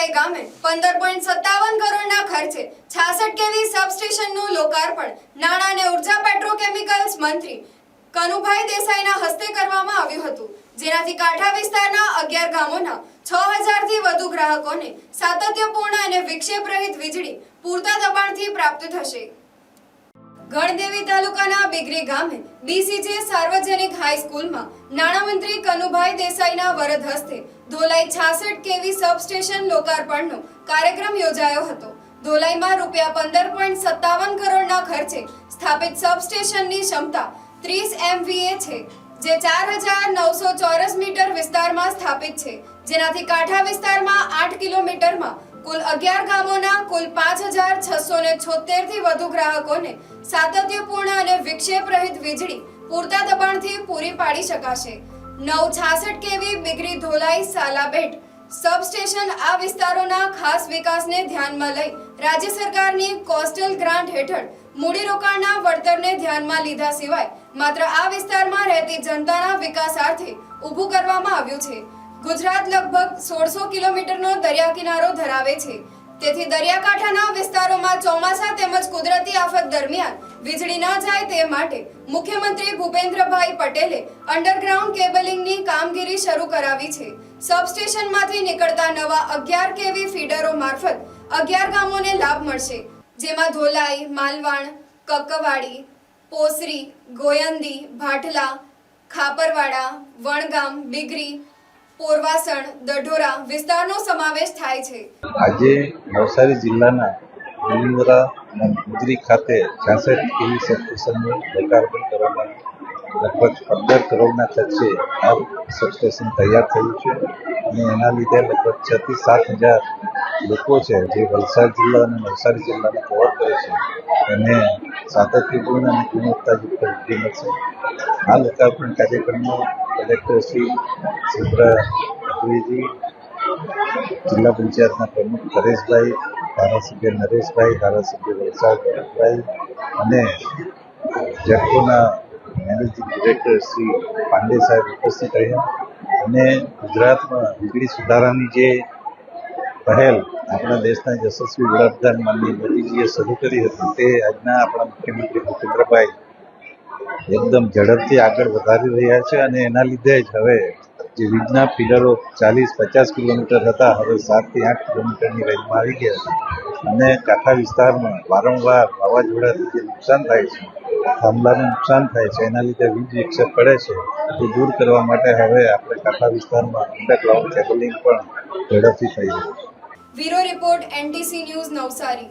ધોલાઈ ગામે પંદર પોઈન્ટ સત્તાવન કરોડના ખર્ચે છાસઠ કેવી સબસ્ટેશનનું લોકાર્પણ. નાણાં અને ઊર્જા પેટ્રોકેમિકલ્સ મંત્રી કનુભાઈ દેસાઈના હસ્તે કરવામાં આવ્યું હતું. જેનાથી કાંઠા વિસ્તારના અગિયાર ગામોના છ હજારથી વધુ ગ્રાહકોને સાતત્યપૂર્ણ અને વિક્ષેપરહિત વીજળી પૂરતા દબાણથી પ્રાપ્ત થશે. ગણદેવી તાલુકાના બિગરી ગામે બીસીજે સાર્વજનિક હાઈસ્કૂલમાં નાણામંત્રી કનુભાઈ દેસાઈના વરદ હસ્તે ધોલાઈ છાસઠ કેવી સબસ્ટેશન લોકાર્પણનો કાર્યક્રમ યોજાયો હતો. ધોલાઈમાં રૂપિયા પંદર પોઈન્ટ સત્તાવન કરોડના ખર્ચે સ્થાપિત સબસ્ટેશનની ક્ષમતા ત્રીસ એમવીએ છે, જે ચાર હજાર નવસો ચોરસ મીટર વિસ્તારમાં સ્થાપિત છે. જેનાથી કાંઠા વિસ્તારમાં આઠ કિલોમીટરમાં કુલ અગિયાર ગામોના કુલ પાંચ હજાર છસો ને છોતેરથી વધુ ગ્રાહકોને સાતત્યપૂર્ણ અને વિક્ષેપ રહિત વીજળી પૂરતા દબાણથી પૂરી પાડી શકાશે. નવ છાસઠ કેવી બિગરી ધોલાઈ સાલાબેટ સબસ્ટેશન આ વિસ્તારોના ખાસ વિકાસને ધ્યાનમાં લઈ રાજ્ય સરકારની કોસ્ટલ ગ્રાન્ટ હેઠળ મૂડીરોકાણના વળતરને ધ્યાનમાં લીધા સિવાય માત્ર આ વિસ્તારમાં રહેતી જનતાના વિકાસાર્થે ઊભું કરવામાં આવ્યું છે. ગુજરાત લગભગ સોળસો કિલોમીટરનો દરિયા કિનારો ધરાવે છે. તેથી દરિયાકાંઠાના વિસ્તારોમાં ચોમાસા તેમજ કુદરતી આફત દરમિયાન વીજળી ન જાય તે માટે મુખ્યમંત્રી ભૂપેન્દ્રભાઈ પટેલે અંડરગ્રાઉન્ડ કેબલિંગની કામગીરી શરૂ કરાવી છે. સબસ્ટેશનમાંથી નીકળતા નવા અગિયાર કેવી ફીડરો મારફત અગિયાર ગામોને લાભ મળશે. જેમાં ધોલાઈ, માલવાણ કક્કવાડી પોસરી, ગોયંદી, ભાટલા, ખાપરવાડા, વણગામ, બિગરી પોરવાસણ, દઢોરા વિસ્તારનો સમાવેશ થાય છે. આજે નવસારી જિલ્લાના લીલીવરા અને ગુજરી ખાતે છાસઠ કેવી સબસ્ટેશનનું લોકાર્પણ કરવામાં લગભગ પંદર કરોડના ખર્ચે આ સબસ્ટેશન તૈયાર થયું છે અને એના લીધે લગભગ છ થી સાત હજાર લોકો છે જે વલસાડ જિલ્લા અને નવસારી જિલ્લાને કવર કરે છે, એને સાતત્યપૂર્ણ અને ગુણવત્તાયુક્ત વૃદ્ધિ મળશે. આ લોકાર્પણ કાર્યક્રમમાં કલેક્ટર શ્રી સુબ્રા જિલ્લા પંચાયતના પ્રમુખ પરેશભાઈ, ધારાસભ્ય નરેશભાઈ, ધારાસભ્ય વલસાડ ભરતભાઈ અને જેટકોના મેનેજિંગ ડિરેક્ટર શ્રી પાંડે સાહેબ ઉપસ્થિત રહ્યા અને ગુજરાતમાં વીજળી સુધારાની જે પહેલ આપણા દેશના યશસ્વી વડાપ્રધાન માનનીય મોદીજીએ શરૂ કરી હતી તે આજના આપણા મુખ્યમંત્રી ભૂપેન્દ્રભાઈ એકદમ ઝડપથી આગળ વધારી રહ્યા છે અને એના લીધે જ હવે જે વીજના ફીડરો ચાલીસ, પચાસ કિલોમીટર હતા, હવે સાતથી આઠ કિલોમીટરની રેન્જમાં આવી ગયા છે. અને કાંઠા વિસ્તારમાં વારંવાર વાવાઝોડાથી જે નુકસાન થાય છે, થાંભલાનું નુકસાન થાય છે, એના લીધે વીજ વિક્ષેપ પડે છે તે દૂર કરવા માટે હવે આપણે કાંઠા વિસ્તારમાં અંડરગ્રાઉન્ડ કેબલિંગ પણ ઝડપથી થઈ રહ્યું છે. Bureau report, NTC news Navsari.